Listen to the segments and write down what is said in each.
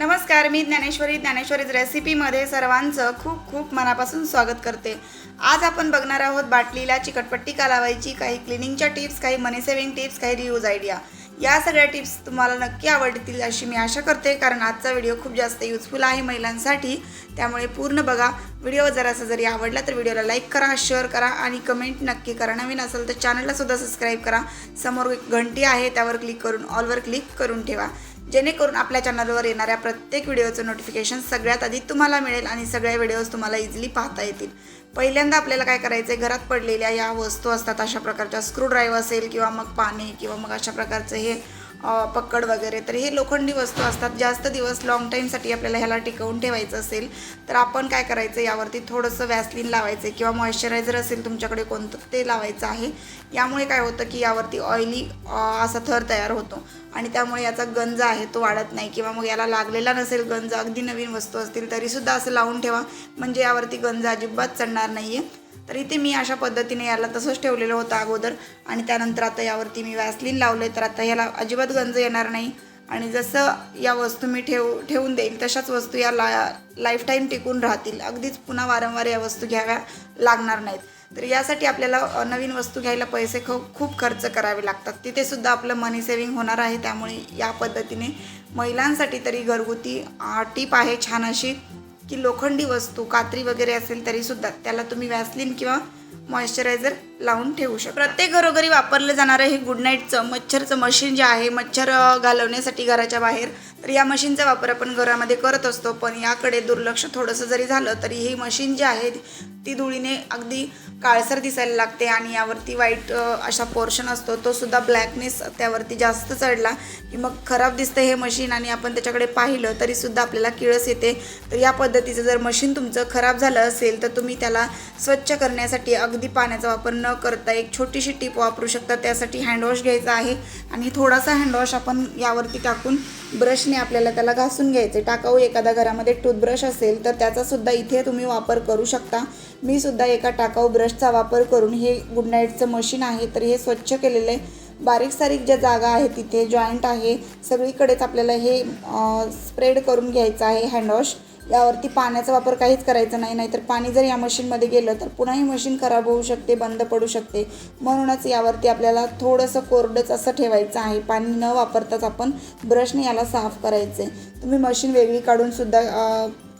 नमस्कार मी ज्ञानेश्वरी. ज्ञानेश्वरीज रेसिपीमध्ये सर्वांचं खूप खूप मनापासून स्वागत करते. आज आपण बघणार आहोत बाटलीला चिकटपट्टी का लावायची काही क्लिनिंगच्या टिप्स काही मनी सेव्हिंग टिप्स काही रियूज आयडिया या सगळ्या टिप्स तुम्हाला नक्की आवडतील अशी मी आशा करते कारण आजचा व्हिडिओ खूप जास्त युजफुल आहे महिलांसाठी. त्यामुळे पूर्ण बघा. व्हिडिओ जरासा जरी आवडला तर व्हिडिओला लाईक करा शेअर करा आणि कमेंट नक्की करा. नवीन असेल तर चॅनलला सुद्धा सबस्क्राईब करा. समोर घंटी आहे त्यावर क्लिक करून ऑलवर क्लिक करून ठेवा. जेणेकरून आपल्या चॅनलवर येणाऱ्या प्रत्येक व्हिडिओचं नोटिफिकेशन सगळ्यात आधी तुम्हाला मिळेल आणि सगळ्या व्हिडिओज तुम्हाला इझिली पाहता येतील. पहिल्यांदा आपल्याला काय करायचं आहे घरात पडलेल्या या वस्तू असतात अशा प्रकारच्या स्क्रूड्राईव्ह असेल किंवा मग पाने किंवा मग अशा प्रकारचं हे पकड वगैरे तर हे लोखंडी वस्तू असतात. जास्त दिवस लाँग टाईमसाठी आपल्याला ह्याला टिकवून ठेवायचं असेल तर आपण काय करायचं? यावरती थोडंसं वॅसलिन लावायचं आहे किंवा मॉइश्चरायझर असेल तुमच्याकडे कोणतं ते लावायचं आहे. यामुळे काय होतं की यावरती ऑइली असा थर तयार होतो. आणि त्यामुळे याचा गंज आहे तो वाढत नाही किंवा मग याला लागलेला नसेल गंज अगदी नवीन वस्तू असतील तरीसुद्धा असं लावून ठेवा. म्हणजे यावरती गंज अजिबात चढणार नाही आहे तर इथे मी अशा पद्धतीने याला तसंच ठेवलेलं होतं अगोदर. आणि त्यानंतर आता यावरती मी वॅसलीन लावलं तर आता याला अजिबात गंज येणार नाही. आणि जसं या वस्तू मी ठेव ठेवून देईल तशाच वस्तू या ला लाईफटाईम टिकून राहतील. अगदीच पुन्हा वारंवार या वस्तू घ्याव्या लागणार नाहीत. तर यासाठी आपल्याला नवीन वस्तू घ्यायला पैसे ख खूप खर्च करावे लागतात. तिथेसुद्धा आपलं मनी सेविंग होणार आहे त्यामुळे या पद्धतीने महिलांसाठी तरी घरगुती टीप आहे छान अशी. की लोखंडी वस्तू कात्री वगैरे असेल तरीसुद्धा त्याला तुम्ही वॅसलिन किंवा मॉइश्चरायझर लावून ठेवू शकतो. प्रत्येक घरोघरी वापरलं जाणारं हे गुड नाईटचं मच्छरचं मशीन जे आहे मच्छर घालवण्यासाठी घराच्या बाहेर तर या मशीनचा वापर आपण घरामध्ये करत असतो. पण याकडे दुर्लक्ष थोडंसं जरी झालं तरी ही मशीन जी आहे ती धुळीने अगदी काळसर दिसायला लागते आणि यावरती वाईट अशा पोर्शन असतो. तो सुद्धा ब्लॅकनेस त्यावरती जास्त चढला की मग खराब दिसतं हे मशीन आणि आपण त्याच्याकडे पाहिलं तरीसुद्धा आपल्याला किळस येते. तर या पद्धतीचं जर मशीन तुमचं खराब झालं असेल तर तुम्ही त्याला स्वच्छ करण्यासाठी अगदी पाण्याचा वापर न करता एक छोटीशी टीप वापरू शकता. त्यासाठी हँडवॉश घ्यायचा आहे आणि थोडासा हँडवॉश आपण यावरती टाकून ब्रशने आपल्याला त्याला घासून घ्यायचे. टाकाऊ एखाद्या घरामध्ये टूथब्रश असेल तर त्याचासुद्धा इथे तुम्ही वापर करू शकता. मी सुद्धा एका टाकाऊ ब्रशचा वापर करून हे गुड नाईटचं मशीन आहे तर हे स्वच्छ केलेलं आहे. बारीक सारीक ज्या जागा आहे तिथे जॉईंट आहे सगळीकडेच आपल्याला हे स्प्रेड करून घ्यायचं आहे हँडवॉश यावरती पाण्याचा वापर काहीच करायचा नाही नाहीतर पाणी जर या मशीनमध्ये गेलं तर पुन्हा ही मशीन खराब होऊ शकते बंद पडू शकते. म्हणूनच यावरती आपल्याला थोडंसं कोरडंच असं ठेवायचं आहे. पाणी न वापरताच आपण ब्रशने याला साफ करायचं आहे तुम्ही मशीन वेगळी काढूनसुद्धा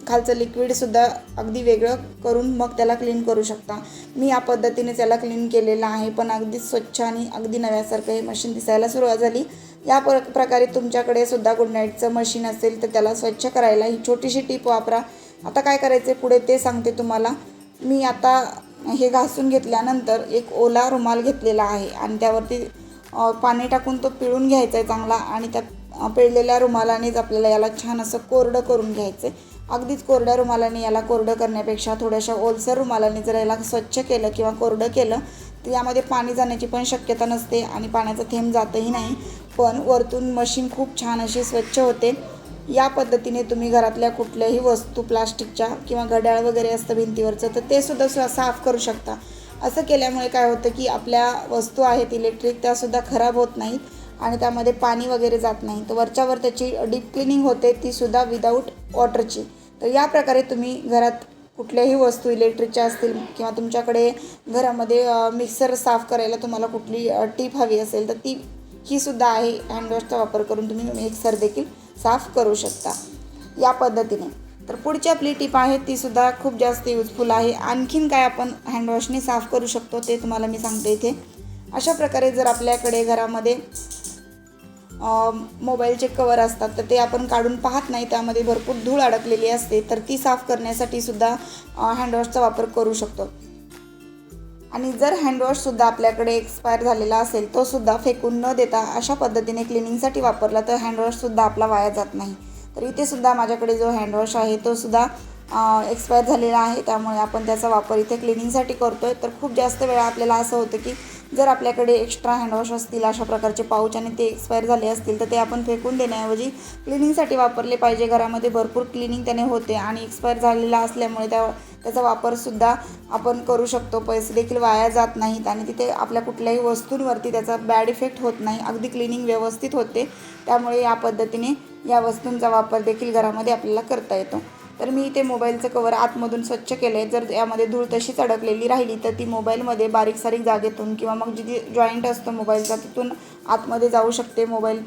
खालचं लिक्विडसुद्धा अगदी वेगळं करून मग त्याला क्लीन करू शकता. मी या पद्धतीने त्याला क्लीन केलेलं आहे. पण अगदी स्वच्छ आणि अगदी नव्यासारखं हे मशीन दिसायला सुरुवात झाली. या प्र प्रकारे तुमच्याकडे सुद्धा गुड नाईटचं मशीन असेल तर त्याला स्वच्छ करायला ही छोटीशी टीप वापरा. आता काय करायचं पुढे ते सांगते तुम्हाला. मी आता हे घासून घेतल्यानंतर एक ओला रुमाल घेतलेला आहे आणि त्यावरती पाणी टाकून तो पिळून घ्यायचा आहे चांगला आणि त्या पिळलेल्या रुमालानेच आपल्याला याला छान असं कोरडं करून घ्यायचं आहे अगदीच कोरड्या रुमालाने याला कोरडं करण्यापेक्षा थोड्याशा ओलसर रुमालाने जर याला स्वच्छ केलं किंवा कोरडं केलं तर यामध्ये पाणी जाण्याची पण शक्यता नसते आणि पाण्याचा थेंब जातही नाही. पण वरतून मशीन खूप छान अशी स्वच्छ होते. या पद्धतीने तुम्ही घरातल्या कुठल्याही वस्तू प्लास्टिकच्या किंवा घड्याळ वगैरे असतं भिंतीवरचं तर ते सुद्धा साफ करू शकता. असं केल्यामुळे काय होतं की आपल्या वस्तू आहेत इलेक्ट्रिक त्यासुद्धा खराब होत नाहीत आणि त्यामध्ये पाणी वगैरे जात नाही. तर वरच्यावर त्याची डीप क्लिनिंग होते तीसुद्धा विदाऊट वॉटरची तर या प्रकारे तुम्ही घरात कुठल्याही वस्तू इलेक्ट्रिकच्या असतील किंवा तुमच्याकडे घरामध्ये मिक्सर साफ करायला तुम्हाला कुठली टीप हवी असेल तर ती ही सुद्धा आहे. हँडवॉशचा वापर करून तुम्ही मिक्सर देखील साफ करू शकता. या पद्धतीने. तर पुढची आपली टीप आहे ती सुद्धा खूप जास्त युजफुल आहे. आणखीन काय आपण हँडवॉशने साफ करू शकतो ते तुम्हाला मी सांगते इथे. अशा प्रकारे जर आपल्याकडे घरामध्ये मोबाईलचे कवर असतात तर ते आपण काढून पाहत नाही. त्यामध्ये भरपूर धूळ अडकलेली असते. तर ती साफ करण्यासाठी सुद्धा हँडवॉशचा वापर करू शकतो. आणि जर हँडवॉशसुद्धा आपल्याकडे एक्सपायर झालेला असेल तो सुद्धा फेकून न देता अशा पद्धतीने क्लिनिंगसाठी वापरला तर हँडवॉशसुद्धा आपला वाया जात नाही. तर इथे सुद्धा माझ्याकडे जो हँडवॉश आहे तो सुद्धा एक्सपायर झालेला आहे. त्यामुळे आपण त्याचा वापर इथे क्लिनिंगसाठी करतो आहे तर खूप जास्त वेळा आपल्याला असं होतं की जर आपल्याकडे एक्स्ट्रा हँडवॉश असतील अशा प्रकारचे पाऊच आणि ते एक्सपायर झाले असतील तर ते आपण फेकून देण्याऐवजी क्लिनिंगसाठी वापरले पाहिजे. घरामध्ये भरपूर क्लिनिंग त्याने होते आणि एक्सपायर झालेला असल्यामुळे त्या त्याचा वापरसुद्धा आपण करू शकतो. पैसे देखील वाया जात नाहीत आणि तिथे आपल्या कुठल्याही वस्तूंवरती त्याचा बॅड इफेक्ट होत नाही. अगदी क्लिनिंग व्यवस्थित होते. त्यामुळे या पद्धतीने या वस्तूंचा वापर देखील घरामध्ये आपल्याला करता येतो. तर मी इथे मोबाईलचं कवर आतमधून स्वच्छ केलं आहे जर यामध्ये धूळ तशीच अडकलेली राहिली तर ती मोबाईलमध्ये बारीक सारीक जागेतून किंवा मग जिथे जॉईंट असतो मोबाईलचा तिथून आतमध्ये जाऊ शकते. मोबाईल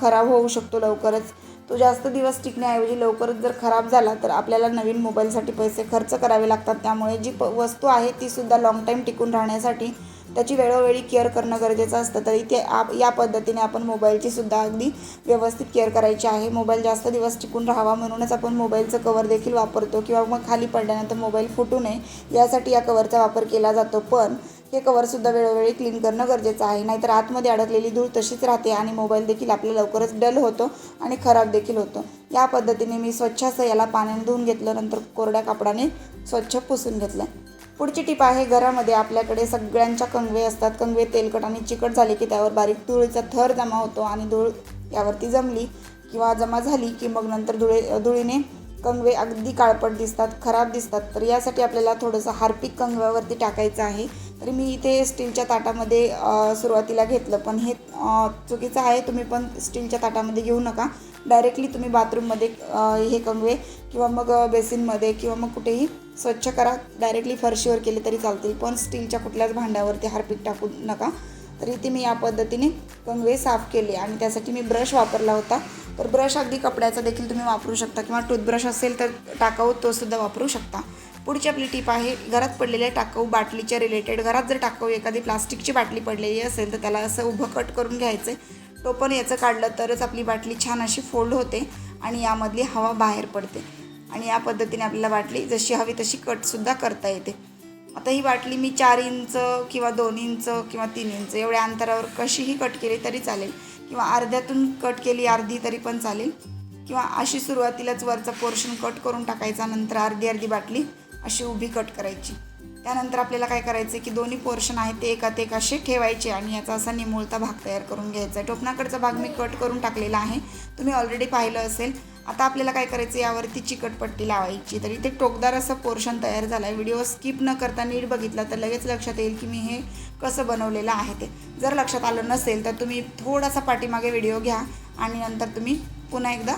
खराब होऊ शकतो लवकरच. तो जास्त दिवस टिकण्याऐवजी लवकरच जर खराब झाला तर आपल्याला नवीन मोबाईलसाठी पैसे खर्च करावे लागतात. त्यामुळे जी प वस्तू आहे तीसुद्धा लाँग टाईम टिकून राहण्यासाठी त्याची वेळोवेळी केअर करणं गरजेचं असतं. तरी ते आप या पद्धतीने आपण मोबाईलची सुद्धा अगदी व्यवस्थित केअर करायची आहे. मोबाईल जास्त दिवस टिकून राहावा म्हणूनच आपण मोबाईलचं कवर देखील वापरतो किंवा मग खाली पडल्यानंतर मोबाईल फुटू नये यासाठी या कवरचा वापर केला जातो. पण हे कवरसुद्धा वेळोवेळी क्लीन करणं गरजेचं आहे. नाहीतर आतमध्ये अडकलेली धूळ तशीच राहते आणि मोबाईल देखील आपला लवकरच डल होतो आणि खराब देखील होतो. या पद्धतीने मी स्वच्छ असं याला पाण्याने धुवून घेतलं नंतर कोरड्या कापडाने स्वच्छ पुसून घेतलं. पुढची टीप आहे घरामध्ये आपल्याकडे सगळ्यांच्या कंगवे असतात. कंगवे तेलकट आणि चिकट झाले की त्यावर बारीक धुळीचा थर जमा होतो आणि धूळ यावरती जमली किंवा जमा झाली की मग नंतर धुळे धुळीने कंगवे अगदी काळपट दिसतात खराब दिसतात. तर यासाठी आपल्याला थोडंसं हार्पिक कंगव्यावरती टाकायचं आहे. तरी मी इथे स्टीलच्या ताटामध्ये सुरुवातीला घेतलं. पण हे चुकीचं आहे. तुम्ही पण स्टीलच्या ताटामध्ये घेऊ नका. डायरेक्टली तुम्ही बाथरूममध्ये हे कंगवे किंवा मग बेसिनमध्ये किंवा मग कुठेही स्वच्छ करा. डायरेक्टली फरशीवर केले तरी चालतील. पण स्टीलच्या कुठल्याच भांड्यावरती हार्पिक टाकू नका. तर इथे मी या पद्धतीने कंगवे साफ केले. आणि त्यासाठी मी ब्रश वापरला होता. तर ब्रश अगदी कपड्याचा देखील तुम्ही वापरू शकता. किंवा टूथब्रश असेल तर टाकाऊ तो सुद्धा वापरू शकता. पुढची आपली टीप आहे घरात पडलेल्या टाकाऊ बाटलीच्या रिलेटेड घरात जर टाकाऊ एखादी प्लास्टिकची बाटली पडलेली असेल तर त्याला असं उभं कट करून घ्यायचं आहे. टोपण याचं काढलं तरच आपली बाटली छान अशी फोल्ड होते आणि यामधली हवा बाहेर पडते. आणि या पद्धतीने आपल्याला बाटली जशी हवी तशी कटसुद्धा करता येते. आता ही बाटली मी चार इंच किंवा दोन इंच किंवा तीन इंच एवढ्या अंतरावर कशीही कट केली तरी चालेल. किंवा अर्ध्यातून कट केली अर्धी तरी पण चालेल. किंवा अशी सुरुवातीलाच वरचा पोर्शन कट करून टाकायचा नंतर अर्धी अर्धी बाटली अशी उभी कट करायची. त्यानंतर आपल्याला काय करायचं की दोन्ही पोर्शन आहेत ते एकात एक असे ठेवायचे आणि याचा असा निमुळता भाग तयार करून घ्यायचा. आहे टोपणाकडचा भाग मी कट करून टाकलेला आहे. तुम्ही ऑलरेडी पाहिलं असेल. आता आपल्याला काय करायचं यावरती चिकटपट्टी लावायची. तर इथे टोकदार असं पोर्शन तयार झालं आहे व्हिडिओ स्किप न करता नीट बघितला तर लगेच लक्षात येईल की मी हे कसं बनवलेलं आहे ते. जर लक्षात आलं नसेल तर तुम्ही थोडासा पाठीमागे व्हिडिओ घ्या आणि नंतर तुम्ही पुन्हा एकदा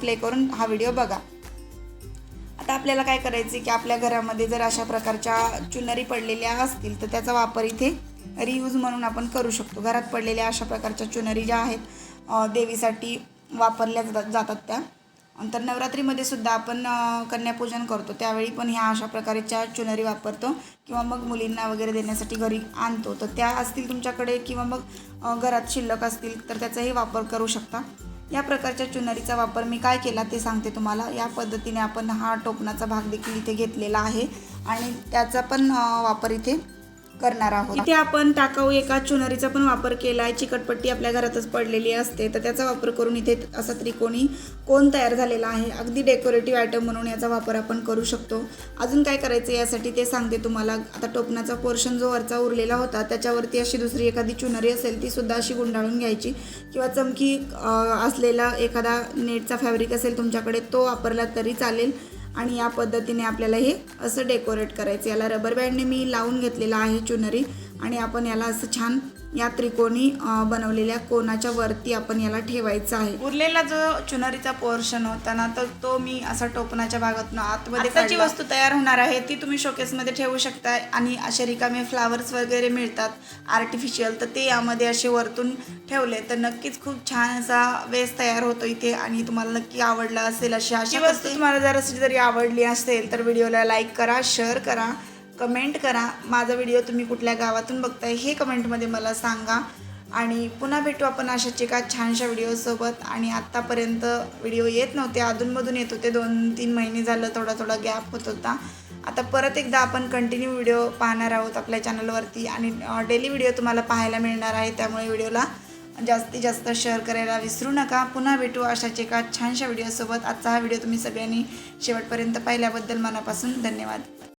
प्ले करून हा व्हिडिओ बघा. आता आपल्याला काय करायचं आहे की आपल्या घरामध्ये जर अशा प्रकारच्या चुनरी पडलेल्या असतील तर त्याचा वापर इथे रियूज म्हणून आपण करू शकतो. घरात पडलेल्या अशा प्रकारच्या चुनरी ज्या आहेत देवीसाठी वापरल्या जातात जातात त्या. नंतर नवरात्रीमध्ये सुद्धा आपण कन्यापूजन करतो. त्यावेळी पण ह्या अशा प्रकारच्या चुनरी वापरतो. किंवा मग मुलींना वगैरे देण्यासाठी घरी आणतो. तर त्या असतील तुमच्याकडे किंवा मग घरात शिल्लक असतील तर त्याचाही वापर करू शकता. या प्रकारच्या चुनरीचा वापर मी काय केला ते सांगते तुम्हाला. या पद्धतीने आपण हा टोपणाचा भाग देखील इथे घेतलेला आहे. आणि त्याचा पण वापर इथे करणार आहोत. इथे आपण टाकाऊ एका चुनरीचा पण वापर केला आहे चिकटपट्टी आपल्या घरातच पडलेली असते. तर त्याचा वापर करून इथे असा त्रिकोणी कोण तयार झालेला आहे. अगदी डेकोरेटिव्ह आयटम म्हणून याचा वापर आपण करू शकतो. अजून काय करायचं यासाठी ते सांगते तुम्हाला. आता टोपणाचा पोर्शन जो वरचा उरलेला होता त्याच्यावरती अशी दुसरी एखादी चुनरी असेल ती सुद्धा अशी गुंडाळून घ्यायची. किंवा चमकी असलेला एखादा नेटचा फॅब्रिक असेल तुमच्याकडे तो वापरला तरी चालेल. आणि या पद्धतीने आपल्याला हे असं डेकोरेट करायचं. याला रबर बँडने मी लावून घेतलेला आहे चुनरी. आणि आपण याला असं छान या त्रिकोणी बनवलेल्या कोणाच्या वरती आपण याला ठेवायचं आहे. उरलेला जो चुनरीचा पोर्शन होता ना तर तो मी असा टोपणाच्या भागातून आतमध्ये जी वस्तू तयार होणार आहे ती तुम्ही शोकेसमध्ये ठेवू शकता आणि असे रिकामे फ्लावर्स वगैरे मिळतात आर्टिफिशियल तर ते यामध्ये असे वरतून ठेवले. तर नक्कीच खूप छान असा वेस तयार होतो इथे आणि तुम्हाला नक्की आवडला असेल अशी अशी वस्तू तुम्हाला जर अशी जरी आवडली असेल तर व्हिडिओला लाईक करा शेअर करा. कमेंट करा. माझा व्हिडिओ तुम्ही कुठल्या गावातून बघताय हे कमेंटमध्ये मला सांगा. आणि पुन्हा भेटू आपण अशाच एका छानशा व्हिडिओसोबत आणि आत्तापर्यंत व्हिडिओ येत नव्हते अधूनमधून येत होते. दोन तीन महिने झालं थोडा थोडा गॅप होत होता. आता परत एकदा आपण कंटिन्यू व्हिडिओ पाहणार आहोत आपल्या चॅनलवरती आणि डेली व्हिडिओ तुम्हाला पाहायला मिळणार आहे. त्यामुळे व्हिडिओला जास्तीत जास्त शेअर करायला विसरू नका. पुन्हा भेटू अशाच एका छानशा व्हिडिओसोबत आजचा हा व्हिडिओ तुम्ही सगळ्यांनी शेवटपर्यंत पाहिल्याबद्दल मनापासून धन्यवाद.